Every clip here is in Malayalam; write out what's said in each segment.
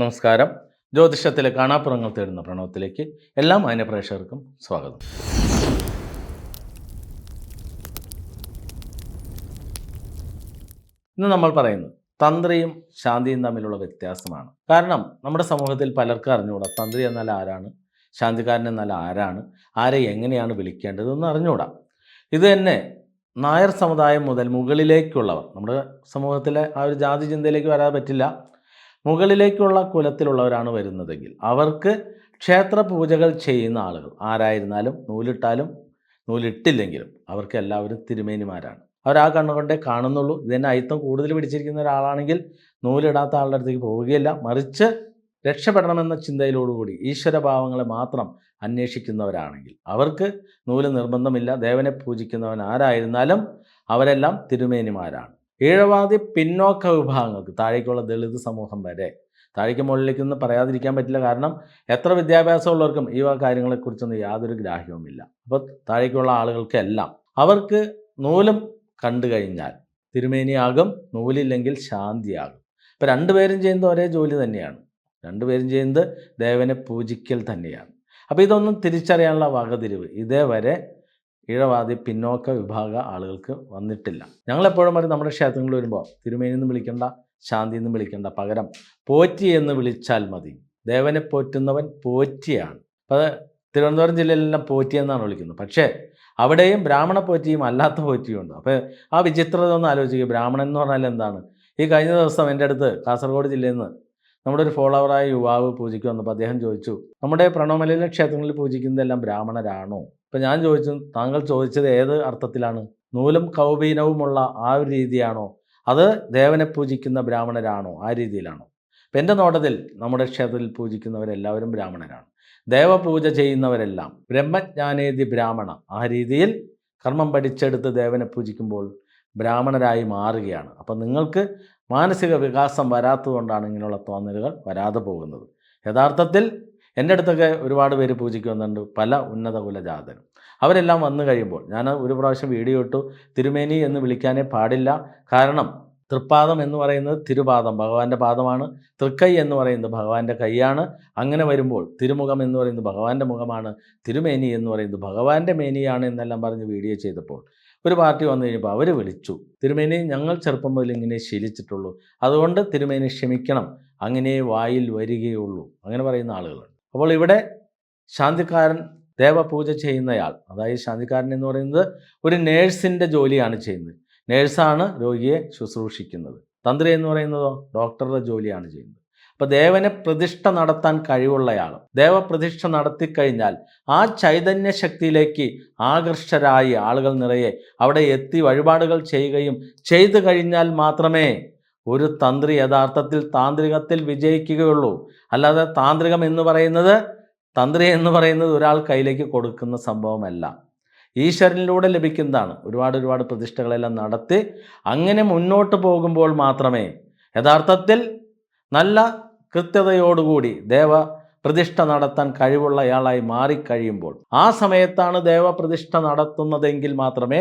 നമസ്കാരം. ജ്യോതിഷത്തിലെ കാണാപ്പുറങ്ങൾ തേടുന്ന പ്രണവത്തിലേക്ക് എല്ലാ മാന്യ പ്രേക്ഷകർക്കും സ്വാഗതം. ഇന്ന് നമ്മൾ പറയുന്നത് തന്ത്രിയും ശാന്തിയും തമ്മിലുള്ള വ്യത്യാസമാണ്. കാരണം നമ്മുടെ സമൂഹത്തിൽ പലർക്കും അറിഞ്ഞുകൂടാ തന്ത്രി എന്നാൽ ആരാണ് ശാന്തിക്കാരൻ എന്നാൽ ആരാണ് ആരെ എങ്ങനെയാണ് വിളിക്കേണ്ടതെന്ന് അറിഞ്ഞുകൂടാ. ഇത് തന്നെ നായർ സമുദായം മുതൽ മുകളിലേക്കുള്ളവർ നമ്മുടെ സമൂഹത്തിലെ ആ ഒരു ജാതി ചിന്തയിലേക്ക് വരാൻ പറ്റില്ല. മുകളിലേക്കുള്ള കുലത്തിലുള്ളവരാണ് വരുന്നതെങ്കിൽ അവർക്ക് ക്ഷേത്ര പൂജകൾ ചെയ്യുന്ന ആളുകൾ ആരായിരുന്നാലും നൂലിട്ടാലും നൂലിട്ടില്ലെങ്കിലും അവർക്ക് എല്ലാവരും തിരുമേനിമാരാണ്. അവർ ആ കണ്ണുകൊണ്ടേ കാണുന്നുള്ളൂ. ഇതിനെ അയിത്തം കൂടുതൽ പിടിച്ചിരിക്കുന്ന ഒരാളാണെങ്കിൽ നൂലിടാത്ത ആളുടെ അടുത്തേക്ക് പോവുകയില്ല. മറിച്ച് രക്ഷപ്പെടണമെന്ന ചിന്തയിലോടുകൂടി ഈശ്വരഭാവങ്ങളെ മാത്രം അന്വേഷിക്കുന്നവരാണെങ്കിൽ അവർക്ക് നൂൽ നിർബന്ധമില്ല. ദേവനെ പൂജിക്കുന്നവൻ ആരായിരുന്നാലും അവരെല്ലാം തിരുമേനിമാരാണ്. ഈഴവാദി പിന്നോക്ക വിഭാഗങ്ങൾക്ക് താഴേക്കുള്ള ദളിത് സമൂഹം വരെ. താഴേക്ക് മുകളിലേക്ക് നിന്ന് പറയാതിരിക്കാൻ പറ്റില്ല. കാരണം എത്ര വിദ്യാഭ്യാസമുള്ളവർക്കും ഈ കാര്യങ്ങളെക്കുറിച്ചൊന്നും യാതൊരു ഗ്രാഹ്യവുമില്ല. അപ്പോൾ താഴേക്കുള്ള ആളുകൾക്കെല്ലാം അവർക്ക് നൂലും കണ്ടു കഴിഞ്ഞാൽ തിരുമേനിയാകും നൂലില്ലെങ്കിൽ ശാന്തിയാകും. ഇപ്പോൾ രണ്ടുപേരും ചെയ്യുന്നത് ഒരേ ജോലി തന്നെയാണ്. രണ്ടുപേരും ചെയ്യുന്നത് ദേവനെ പൂജിക്കൽ തന്നെയാണ്. അപ്പോൾ ഇതൊന്നും തിരിച്ചറിയാനുള്ള വകതിരിവ് ഇതേവരെ ഈഴവാദി പിന്നോക്ക വിഭാഗ ആളുകൾക്ക് വന്നിട്ടില്ല. ഞങ്ങളെപ്പോഴും വരെ നമ്മുടെ ക്ഷേത്രങ്ങളിൽ വരുമ്പോൾ തിരുമേനി എന്ന് വിളിക്കേണ്ട ശാന്തി എന്ന് വിളിക്കേണ്ട പകരം പോറ്റി എന്ന് വിളിച്ചാൽ മതി. ദേവനെ പോറ്റുന്നവൻ പോറ്റിയാണ്. അപ്പോൾ തിരുവനന്തപുരം ജില്ലയിലെല്ലാം പോറ്റി എന്നാണ് വിളിക്കുന്നത്. പക്ഷേ അവിടെയും ബ്രാഹ്മണ പോറ്റിയും അല്ലാത്ത പോറ്റിയും ഉണ്ട്. അപ്പോൾ ആ വിചിത്രത ഒന്ന് ആലോചിക്കുക. ബ്രാഹ്മണൻ എന്ന് പറഞ്ഞാൽ എന്താണ്? ഈ കഴിഞ്ഞ ദിവസം എന്റെ അടുത്ത് കാസർഗോഡ് ജില്ലയിൽ നിന്ന് നമ്മുടെ ഒരു ഫോളോവറായ യുവാവ് പൂജിക്ക് വന്നപ്പോൾ അദ്ദേഹം ചോദിച്ചു നമ്മുടെ പ്രണവമലയിലെ ക്ഷേത്രങ്ങളിൽ പൂജിക്കുന്നതെല്ലാം ബ്രാഹ്മണരാണോ? അപ്പം ഞാൻ ചോദിച്ചു താങ്കൾ ചോദിച്ചത് ഏത് അർത്ഥത്തിലാണ്? നൂലും കൗപീനവുമുള്ള ആ ഒരു രീതിയാണോ? അത് ദേവനെ പൂജിക്കുന്ന ബ്രാഹ്മണരാണോ? ആ രീതിയിലാണോ? അപ്പം എന്റെ നോട്ടത്തിൽ നമ്മുടെ ക്ഷേത്രത്തിൽ പൂജിക്കുന്നവരെല്ലാവരും ബ്രാഹ്മണരാണ്. ദേവപൂജ ചെയ്യുന്നവരെല്ലാം ബ്രഹ്മജ്ഞാനേതി ബ്രാഹ്മണ. ആ രീതിയിൽ കർമ്മം പഠിച്ചെടുത്ത് ദേവനെ പൂജിക്കുമ്പോൾ ബ്രാഹ്മണരായി മാറുകയാണ്. അപ്പം നിങ്ങൾക്ക് മാനസിക വികാസം വരാത്തതുകൊണ്ടാണ് ഇങ്ങനെയുള്ള തോന്നലുകൾ വരാതെ പോകുന്നത്. യഥാർത്ഥത്തിൽ എന്റെ അടുത്തൊക്കെ ഒരുപാട് പേര് പൂജിക്കുന്നുണ്ട്. പല ഉന്നത അവരെല്ലാം വന്നു കഴിയുമ്പോൾ ഞാൻ ഒരു പ്രാവശ്യം വീഡിയോ ഇട്ടു തിരുമേനി എന്ന് വിളിക്കാനേ പാടില്ല. കാരണം തൃപ്പാദം എന്ന് പറയുന്നത് തിരുപാദം ഭഗവാന്റെ പാദമാണ്. തൃക്കൈ എന്ന് പറയുന്നത് ഭഗവാന്റെ കൈയാണ്. അങ്ങനെ വരുമ്പോൾ തിരുമുഖം എന്ന് പറയുന്നത് ഭഗവാന്റെ മുഖമാണ്. തിരുമേനി എന്ന് പറയുന്നത് ഭഗവാന്റെ മേനിയാണ് എന്നെല്ലാം പറഞ്ഞ് വീഡിയോ ചെയ്തപ്പോൾ ഒരു പാർട്ടി വന്നു കഴിഞ്ഞപ്പോൾ അവർ വിളിച്ചു. തിരുമേനി ഞങ്ങൾ ചെറുപ്പം മുതൽ ഇങ്ങനെ ശീലിച്ചിട്ടുള്ളൂ. അതുകൊണ്ട് തിരുമേനി ക്ഷമിക്കണം. അങ്ങനെ വായിൽ വരികയുള്ളൂ. അങ്ങനെ പറയുന്ന ആളുകളുണ്ട്. അപ്പോൾ ഇവിടെ ശാന്തിക്കാരൻ ദേവപൂജ ചെയ്യുന്നയാൾ അതായത് ശാന്തിക്കാരൻ എന്ന് പറയുന്നത് ഒരു നേഴ്സിന്റെ ജോലിയാണ് ചെയ്യുന്നത്. നേഴ്സാണ് രോഗിയെ ശുശ്രൂഷിക്കുന്നത്. തന്ത്രി എന്ന് പറയുന്നതോ ഡോക്ടറുടെ ജോലിയാണ് ചെയ്യുന്നത്. അപ്പോൾ ദേവനെ പ്രതിഷ്ഠ നടത്താൻ കഴിവുള്ളയാൾ ദേവപ്രതിഷ്ഠ നടത്തിക്കഴിഞ്ഞാൽ ആ ചൈതന്യ ശക്തിയിലേക്ക് ആകർഷരായി ആളുകൾ നിറയെ അവിടെ എത്തി വഴിപാടുകൾ ചെയ്യുകയും ചെയ്തു കഴിഞ്ഞാൽ മാത്രമേ ഒരു തന്ത്രി യഥാർത്ഥത്തിൽ താന്ത്രികത്തിൽ വിജയിക്കുകയുള്ളൂ. അല്ലാതെ താന്ത്രികം എന്ന് പറയുന്നത് തന്ത്രി എന്ന് പറയുന്നത് ഒരാൾ കയ്യിലേക്ക് കൊടുക്കുന്ന സംഭവമല്ല. ഈശ്വരനിലൂടെ ലഭിക്കുന്നതാണ്. ഒരുപാട് ഒരുപാട് പ്രതിഷ്ഠകളെല്ലാം നടത്തി അങ്ങനെ മുന്നോട്ട് പോകുമ്പോൾ മാത്രമേ യഥാർത്ഥത്തിൽ നല്ല കൃത്യതയോടുകൂടി ദേവ പ്രതിഷ്ഠ നടത്താൻ കഴിവുള്ളയാളായി മാറിക്കഴിയുമ്പോൾ ആ സമയത്താണ് ദേവപ്രതിഷ്ഠ നടത്തുന്നതെങ്കിൽ മാത്രമേ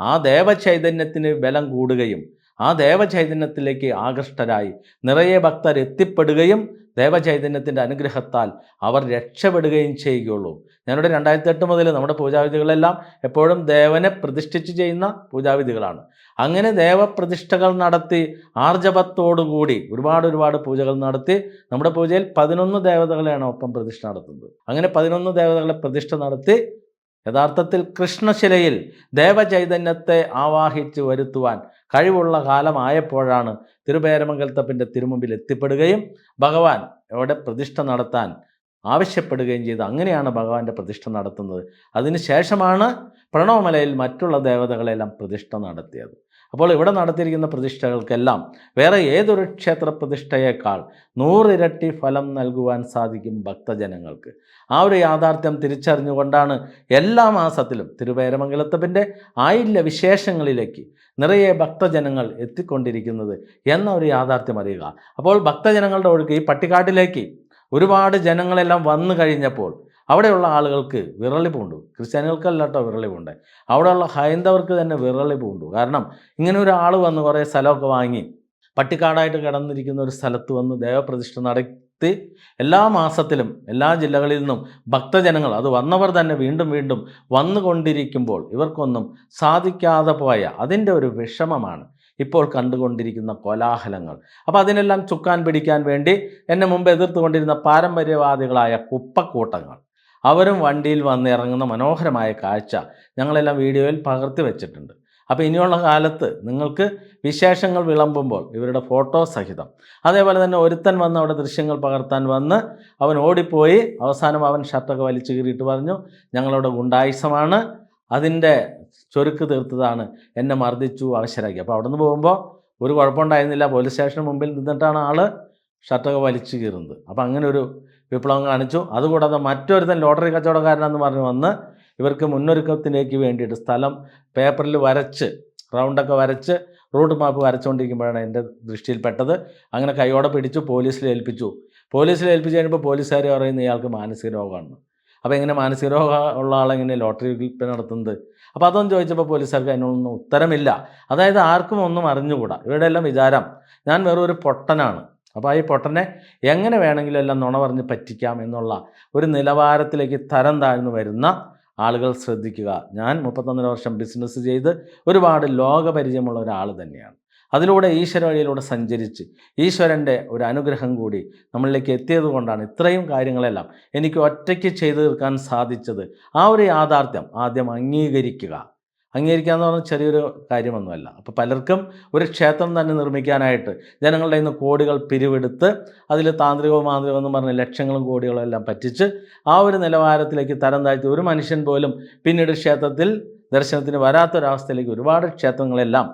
ആ ദേവചൈതന്യത്തിന് ബലം കൂടുകയും ആ ദേവചൈതന്യത്തിലേക്ക് ആകൃഷ്ടരായി. നിറയെ ഭക്തർ എത്തിപ്പെടുകയും ദേവചൈതന്യത്തിന്റെ അനുഗ്രഹത്താൽ അവർ രക്ഷപ്പെടുകയും ചെയ്യുകയുള്ളൂ. ഞാനിവിടെ രണ്ടായിരത്തി എട്ട് മുതൽ നമ്മുടെ പൂജാവിധികളെല്ലാം എപ്പോഴും ദേവനെ പ്രതിഷ്ഠിച്ച് ചെയ്യുന്ന പൂജാവിധികളാണ്. അങ്ങനെ ദേവപ്രതിഷ്ഠകൾ നടത്തി ആർജവത്തോടുകൂടി ഒരുപാട് ഒരുപാട് പൂജകൾ നടത്തി നമ്മുടെ പൂജയിൽ പതിനൊന്ന് ദേവതകളെയാണ് ഒപ്പം പ്രതിഷ്ഠ നടത്തുന്നത്. അങ്ങനെ പതിനൊന്ന് ദേവതകളെ പ്രതിഷ്ഠ നടത്തി യഥാർത്ഥത്തിൽ കൃഷ്ണശിലയിൽ ദേവചൈതന്യത്തെ ആവാഹിച്ച് വരുത്തുവാൻ കഴിവുള്ള കാലമായപ്പോഴാണ് തിരുപേരമംഗലത്തപ്പന്റെ തിരുമുമ്പിൽ എത്തിപ്പെടുകയും ഭഗവാൻ അവിടെ പ്രതിഷ്ഠ നടത്താൻ ആവശ്യപ്പെടുകയും ചെയ്ത്. അങ്ങനെയാണ് ഭഗവാന്റെ പ്രതിഷ്ഠ നടത്തുന്നത്. അതിനുശേഷമാണ് പ്രണവമലയിൽ മറ്റുള്ള ദേവതകളെല്ലാം പ്രതിഷ്ഠ നടത്തിയത്. അപ്പോൾ ഇവിടെ നടത്തിയിരിക്കുന്ന പ്രതിഷ്ഠകൾക്കെല്ലാം വേറെ ഏതൊരു ക്ഷേത്ര പ്രതിഷ്ഠയേക്കാൾ നൂറിരട്ടി ഫലം നൽകുവാൻ സാധിക്കും ഭക്തജനങ്ങൾക്ക്. ആ ഒരു യാഥാർത്ഥ്യം തിരിച്ചറിഞ്ഞുകൊണ്ടാണ് എല്ലാ മാസത്തിലും തിരുവേരമംഗലത്തപ്പിന്റെ ആയില്യ വിശേഷങ്ങളിലേക്ക് നിറയെ ഭക്തജനങ്ങൾ എത്തിക്കൊണ്ടിരിക്കുന്നത് എന്ന ഒരു യാഥാർത്ഥ്യം അറിയുക. അപ്പോൾ ഭക്തജനങ്ങളുടെ ഒഴുക്ക് ഈ പട്ടിക്കാട്ടിലേക്ക് ഒരുപാട് ജനങ്ങളെല്ലാം വന്നു കഴിഞ്ഞപ്പോൾ അവിടെയുള്ള ആളുകൾക്ക് വിറളി പൂണ്ടു. ക്രിസ്ത്യാനികൾക്കല്ല കേട്ടോ അവിടെയുള്ള ഹൈന്ദവർക്ക് തന്നെ വിറളി പൂണ്ടു. കാരണം ഇങ്ങനെ ഒരാൾ വന്ന് കുറേ സ്ഥലമൊക്കെ വാങ്ങി പട്ടിക്കാടായിട്ട് കിടന്നിരിക്കുന്ന ഒരു സ്ഥലത്ത് വന്ന് ദേവപ്രതിഷ്ഠ നടത്തി എല്ലാ മാസത്തിലും എല്ലാ ജില്ലകളിൽ നിന്നും ഭക്തജനങ്ങൾ അത് വന്നവർ തന്നെ വീണ്ടും വീണ്ടും വന്നുകൊണ്ടിരിക്കുമ്പോൾ ഇവർക്കൊന്നും സാധിക്കാതെ പോയ അതിന്റെ ഒരു വിഷമമാണ്. ഇപ്പോൾ കണ്ടുകൊണ്ടിരിക്കുന്ന കോലാഹലങ്ങൾ. അപ്പോൾ അതിനെല്ലാം ചുക്കാൻ പിടിക്കാൻ വേണ്ടി എന്നെ മുമ്പ് എതിർത്തുകൊണ്ടിരുന്ന പാരമ്പര്യവാദികളായ കുപ്പക്കൂട്ടങ്ങൾ. അവരും വണ്ടിയിൽ വന്നിറങ്ങുന്ന മനോഹരമായ കാഴ്ച ഞങ്ങളെല്ലാം വീഡിയോയിൽ പകർത്തി വെച്ചിട്ടുണ്ട്. അപ്പോൾ ഇനിയുള്ള കാലത്ത് നിങ്ങൾക്ക് വിശേഷങ്ങൾ വിളമ്പുമ്പോൾ ഇവരുടെ ഫോട്ടോ സഹിതം. അതേപോലെ തന്നെ ഒരുത്തൻ വന്ന് അവിടെ ദൃശ്യങ്ങൾ പകർത്താൻ വന്ന് അവൻ ഓടിപ്പോയി. അവസാനം അവൻ ഷർട്ടൊക്കെ വലിച്ചു കീറിയിട്ട് പറഞ്ഞു ഞങ്ങളുടെ ഗുണ്ടായുസമാണ്. അതിന്റെ ചൊരുക്ക് തീർത്തതാണ്. എന്നെ മർദ്ദിച്ചു അവശരാക്കി. അപ്പോൾ അവിടെ നിന്ന് പോകുമ്പോൾ ഒരു കുഴപ്പമുണ്ടായിരുന്നില്ല. പോലീസ് സ്റ്റേഷന് മുമ്പിൽ നിന്നിട്ടാണ് ആൾ ഷർട്ടൊക്കെ വലിച്ചു കീറുന്നത്. അപ്പോൾ അങ്ങനെ ഒരു വിപ്ലവം കാണിച്ചു. അതുകൂടാതെ മറ്റൊരുത്തൻ ലോട്ടറി കച്ചവടക്കാരനെന്ന് പറഞ്ഞ് വന്ന് ഇവർക്ക് മുന്നൊരുക്കത്തിലേക്ക് വേണ്ടിയിട്ട് സ്ഥലം പേപ്പറിൽ വരച്ച് റൗണ്ടൊക്കെ വരച്ച് റൂട്ട് മാപ്പ് വരച്ചുകൊണ്ടിരിക്കുമ്പോഴാണ് എന്റെ ദൃഷ്ടിയിൽപ്പെട്ടത് അങ്ങനെ കൈയോടെ പിടിച്ചു പോലീസിൽ ഏൽപ്പിച്ചു. പോലീസിൽ ഏൽപ്പിച്ച് കഴിയുമ്പോൾ പോലീസുകാർ പറയുന്നത് ഇയാൾക്ക് മാനസിക രോഗമാണ്. അപ്പോൾ എങ്ങനെ മാനസിക രോഗം ഉള്ള ആളെങ്ങനെ ലോട്ടറി വിൽപ്പന നടത്തുന്നത്? അപ്പോൾ അതൊന്നും ചോദിച്ചപ്പോൾ പോലീസുകാർക്ക് അതിനൊന്നും ഉത്തരമില്ല. അതായത് ആർക്കും ഒന്നും അറിഞ്ഞുകൂടാ. ഇവിടെ എല്ലാം വിചാരം ഞാൻ വെറും ഒരു പൊട്ടനാണ്. അപ്പോൾ ഈ പൊട്ടനെ എങ്ങനെ വേണമെങ്കിലും എല്ലാം നുണ പറഞ്ഞ് പറ്റിക്കാം എന്നുള്ള ഒരു നിലവാരത്തിലേക്ക് തരം താഴ്ന്നു വരുന്ന ആളുകൾ ശ്രദ്ധിക്കുക. ഞാൻ മുപ്പത്തൊന്നര വർഷം ബിസിനസ് ചെയ്ത് ഒരുപാട് ലോകപരിചയമുള്ള ഒരാൾ തന്നെയാണ്. അതിലൂടെ ഈശ്വര വഴിയിലൂടെ സഞ്ചരിച്ച് ഈശ്വരന്റെ ഒരു അനുഗ്രഹം കൂടി നമ്മളിലേക്ക് എത്തിയത് കൊണ്ടാണ് ഇത്രയും കാര്യങ്ങളെല്ലാം എനിക്ക് ഒറ്റയ്ക്ക് ചെയ്തു തീർക്കാൻ സാധിച്ചത്. ആ ഒരു യാഥാർത്ഥ്യം ആദ്യം അംഗീകരിക്കുക. അംഗീകരിക്കുക എന്ന് പറഞ്ഞാൽ ചെറിയൊരു കാര്യമൊന്നുമല്ല. അപ്പോൾ പലർക്കും ഒരു ക്ഷേത്രം തന്നെ നിർമ്മിക്കാനായിട്ട് ജനങ്ങളുടെ ഇന്ന് കോടികൾ പിരിവെടുത്ത് അതിൽ താന്ത്രികവും മാന്ത്രികവും എന്ന് പറഞ്ഞ് ലക്ഷങ്ങളും കോടികളും എല്ലാം പറ്റിച്ച് ആ ഒരു നിലവാരത്തിലേക്ക് തരം താഴ്ത്തി ഒരു മനുഷ്യൻ പോലും പിന്നീട് ക്ഷേത്രത്തിൽ ദർശനത്തിന് വരാത്തൊരവസ്ഥയിലേക്ക് ഒരുപാട് ക്ഷേത്രങ്ങളെല്ലാം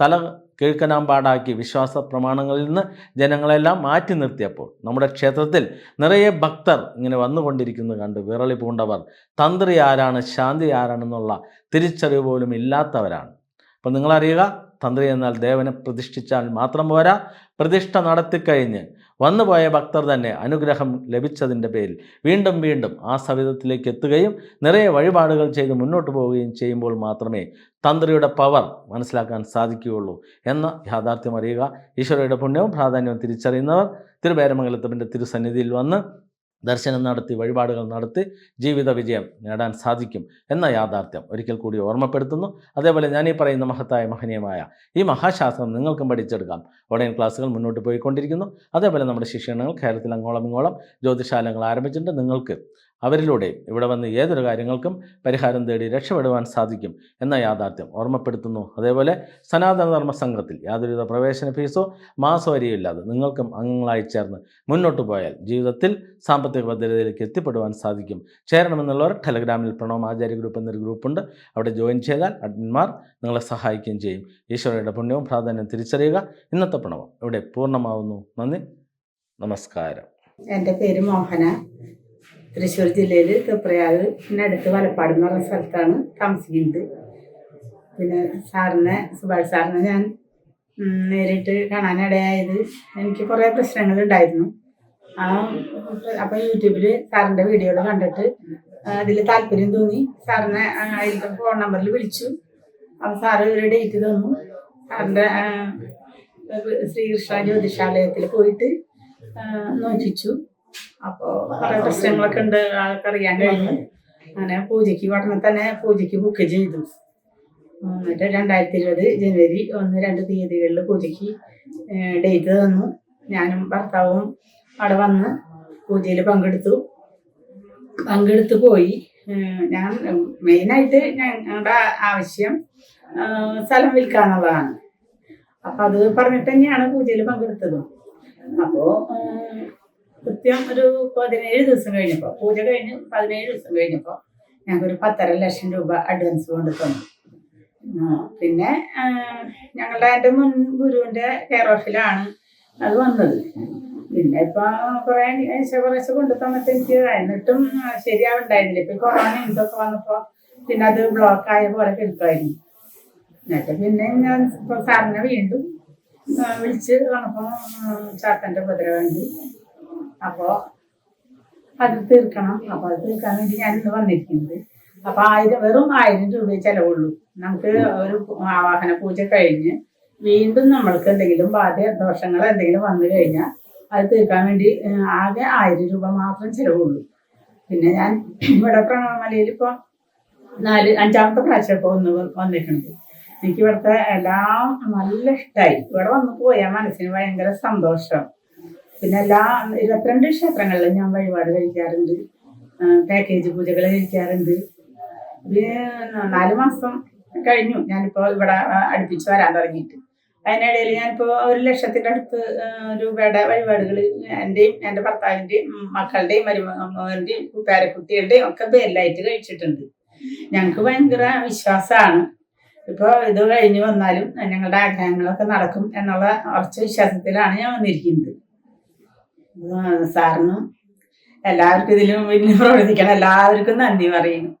തല കീഴ്ക്കനാമ്പാടാക്കി വിശ്വാസ പ്രമാണങ്ങളിൽ നിന്ന് ജനങ്ങളെല്ലാം മാറ്റി നിർത്തിയപ്പോൾ നമ്മുടെ ക്ഷേത്രത്തിൽ നിറയെ ഭക്തർ ഇങ്ങനെ വന്നുകൊണ്ടിരിക്കുന്നത് കണ്ട് വിറളി പൂണ്ടവർ. തന്ത്രി ആരാണ് ശാന്തി ആരാണെന്നുള്ള തിരിച്ചറിവ് പോലും ഇല്ലാത്തവരാണ്. അപ്പം നിങ്ങളറിയുക തന്ത്രി എന്നാൽ ദേവനെ പ്രതിഷ്ഠിച്ചാൽ മാത്രം പോരാ പ്രതിഷ്ഠ നടത്തിക്കഴിഞ്ഞ് വന്നുപോയ ഭക്തർ തന്നെ അനുഗ്രഹം ലഭിച്ചതിന്റെ പേരിൽ വീണ്ടും വീണ്ടും ആ സവിധത്തിലേക്ക് എത്തുകയും നിറയെ വഴിപാടുകൾ ചെയ്ത് മുന്നോട്ട് പോവുകയും ചെയ്യുമ്പോൾ മാത്രമേ തന്ത്രിയുടെ പവർ മനസ്സിലാക്കാൻ സാധിക്കുകയുള്ളൂ എന്ന യാഥാർത്ഥ്യം അറിയുക. ഈശ്വരയുടെ പുണ്യവും പ്രാധാന്യവും തിരിച്ചറിയുന്നവർ തിരുവേരമംഗലത്തപ്പന്റെ തിരുസന്നിധിയിൽ വന്ന് ദർശനം നടത്തി വഴിപാടുകൾ നടത്തി ജീവിത വിജയം നേടാൻ സാധിക്കും എന്ന യാഥാർത്ഥ്യം ഒരിക്കൽ കൂടി ഓർമ്മപ്പെടുത്തുന്നു. അതേപോലെ ഞാൻ ഈ പറയുന്ന മഹത്തായ മഹനീയമായ ഈ മഹാശാസ്ത്രം നിങ്ങൾക്കും പഠിച്ചെടുക്കാം. ഓൺലൈൻ ക്ലാസ്സുകൾ മുന്നോട്ട് പോയിക്കൊണ്ടിരിക്കുന്നു. അതേപോലെ നമ്മുടെ ശിക്ഷണങ്ങൾ കേരളത്തിൽ അങ്ങോളം ഇങ്ങോളം ജ്യോതിശാലങ്ങൾ ആരംഭിച്ചിട്ടുണ്ട്. നിങ്ങൾക്ക് അവരിലൂടെ ഇവിടെ വന്ന് ഏതൊരു കാര്യങ്ങൾക്കും പരിഹാരം തേടി രക്ഷപ്പെടുവാൻ സാധിക്കും എന്ന യാഥാർത്ഥ്യം ഓർമ്മപ്പെടുത്തുന്നു. അതേപോലെ സനാതനധർമ്മ സംഘത്തിൽ യാതൊരുവിധ പ്രവേശന ഫീസോ മാസോ വരിയോ ഇല്ലാതെ നിങ്ങൾക്കും അംഗങ്ങളായി ചേർന്ന് മുന്നോട്ട് പോയാൽ ജീവിതത്തിൽ സാമ്പത്തിക ഭദ്രതയിലേക്ക് എത്തിപ്പെടുവാൻ സാധിക്കും. ചേരണമെന്നുള്ളവർ ടെലഗ്രാമിൽ പ്രണവ് ആചാര്യ ഗ്രൂപ്പ് എന്നൊരു ഗ്രൂപ്പുണ്ട്. അവിടെ ജോയിൻ ചെയ്താൽ അഡ്മിന്മാർ നിങ്ങളെ സഹായിക്കുകയും ചെയ്യും. ഈശ്വരയുടെ പുണ്യവും പ്രാധാന്യം തിരിച്ചറിയുക. ഇന്നത്തെ പ്രണവം ഇവിടെ പൂർണമാവുന്നു. നന്ദി. നമസ്കാരം. എന്റെ പേര് മോഹന. തൃശ്ശൂർ ജില്ലയിൽ തൃപ്രയാഗ് പിന്നെ അടുത്ത് വലപ്പാട് എന്ന് പറഞ്ഞ സ്ഥലത്താണ് താമസിക്കുന്നത്. പിന്നെ സാറിനെ സുഭാഷ് സാറിനെ ഞാൻ നേരിട്ട് കാണാനിടയായത്. എനിക്ക് കുറേ പ്രശ്നങ്ങൾ ഉണ്ടായിരുന്നു ആ അപ്പം യൂട്യൂബിൽ സാറിന്റെ വീഡിയോ കണ്ടിട്ട് അതിൽ താല്പര്യം തോന്നി. സാറിനെ അതിന്റെ ഫോൺ നമ്പറിൽ വിളിച്ചു. അപ്പം സാറ് ഒരു ഡേറ്റ് തന്നു. സാറിന്റെ ശ്രീകൃഷ്ണ ജ്യോതിഷാലയത്തിൽ പോയിട്ട് നോക്കിച്ചു. അപ്പോൾ കുറേ പ്രശ്നങ്ങളൊക്കെ ഉണ്ട് ആൾക്കാർ അറിയാൻ കഴിഞ്ഞു അങ്ങനെ പൂജയ്ക്ക് ഉടനെ തന്നെ പൂജയ്ക്ക് ബുക്ക് ചെയ്തു. എന്നിട്ട് രണ്ടായിരത്തി ഇരുപത് ജനുവരി ഒന്ന് രണ്ട് തീയതികളിൽ പൂജയ്ക്ക് ഡേറ്റ് തന്നു. ഞാനും ഭർത്താവും അവിടെ വന്ന് പൂജയിൽ പങ്കെടുത്തു. പങ്കെടുത്ത് പോയി. ഞാൻ മെയിനായിട്ട് ഞങ്ങളുടെ ആവശ്യം സ്ഥലം വിൽക്കാന്നുള്ളതാണ് അപ്പം അത് പറഞ്ഞിട്ട് തന്നെയാണ് പൂജയിൽ പങ്കെടുത്തത്. അപ്പോൾ കൃത്യം ഒരു പതിനേഴ് ദിവസം കഴിഞ്ഞപ്പോൾ പൂജ കഴിഞ്ഞ് പതിനേഴ് ദിവസം കഴിഞ്ഞപ്പോൾ ഞങ്ങൾക്കൊരു പത്തര ലക്ഷം രൂപ അഡ്വാൻസ് കൊണ്ട് തന്നു. പിന്നെ ഞങ്ങളുടെ എന്റെ മുൻ ഗുരുവിന്റെ കെയർ ഓഫിലാണ് അത് വന്നത്. പിന്നെ ഇപ്പൊ കുറെ കുറേശ്ശെ കൊണ്ട് തന്നിട്ട് എനിക്ക് എന്നിട്ടും ശരിയാവുണ്ടായിരുന്നില്ല. ഇപ്പൊ കൊറോണ ഇതൊക്കെ വന്നപ്പോ പിന്നെ അത് ബ്ലോക്ക് ആയ പോലെ കിട്ടുമായിരുന്നു എന്നിട്ട് പിന്നെ ഞാൻ ഇപ്പൊ സാറിനെ വീണ്ടും വിളിച്ച് വന്നപ്പോ ചാത്തന്റെ ഉപദ്രവമുണ്ട് അപ്പോ അത് തീർക്കണം. അപ്പൊ അത് തീർക്കാൻ വേണ്ടി ഞാൻ ഇന്ന് വന്നിരിക്കുന്നത്. അപ്പൊ ആയിരം വെറും ആയിരം രൂപയെ ചെലവുള്ളൂ. നമുക്ക് ഒരു ആവാഹന പൂജ കഴിഞ്ഞ് വീണ്ടും നമ്മൾക്ക് എന്തെങ്കിലും ബാധ്യ ദോഷങ്ങൾ എന്തെങ്കിലും വന്നു കഴിഞ്ഞാൽ അത് തീർക്കാൻ വേണ്ടി ആകെ ആയിരം രൂപ മാത്രം ചിലവുള്ളൂ. പിന്നെ ഞാൻ ഇവിടെ പ്രണവമലയിൽ ഇപ്പോൾ നാല് അഞ്ചാമത്തെ പ്രാവശ്യം ഇപ്പോൾ ഒന്ന് വന്നിട്ടുണ്ട്. എനിക്ക് ഇവിടുത്തെ എല്ലാം നല്ല ഇഷ്ടമായി ഇവിടെ വന്ന് പോയാൽ മനസ്സിന് ഭയങ്കര സന്തോഷം. പിന്നെ എല്ലാ ഇരുപത്തിരണ്ട് ക്ഷേത്രങ്ങളിലും ഞാൻ വഴിപാട് കഴിക്കാറുണ്ട്. പാക്കേജ് പൂജകൾ കഴിക്കാറുണ്ട്. നാലു മാസം കഴിഞ്ഞു ഞാനിപ്പോൾ ഇവിടെ അടുപ്പിച്ച് വരാൻ തുടങ്ങിയിട്ട്. അതിനിടയിൽ ഞാനിപ്പോൾ ഒരു ലക്ഷത്തിന്റെ അടുത്ത് രൂപയുടെ വഴിപാടുകൾ എന്റെയും എന്റെ ഭർത്താവിന്റെയും മക്കളുടെയും മരുമകന്റെയും പേരക്കുട്ടികളുടെയും ഒക്കെ പേരിലായിട്ട് കഴിച്ചിട്ടുണ്ട്. ഞങ്ങൾക്ക് ഭയങ്കര വിശ്വാസമാണ് ഇപ്പോൾ ഇത് കഴിഞ്ഞു വന്നാലും ഞങ്ങളുടെ ആഗ്രഹങ്ങളൊക്കെ നടക്കും എന്നുള്ള ഉറച്ച വിശ്വാസത്തിലാണ് ഞാൻ വന്നിരിക്കുന്നത്. സാറിനും എല്ലാവർക്കും ഇതിലും പിന്നെ പ്രവർത്തിക്കണം. എല്ലാവർക്കും നന്ദി പറയുന്നു.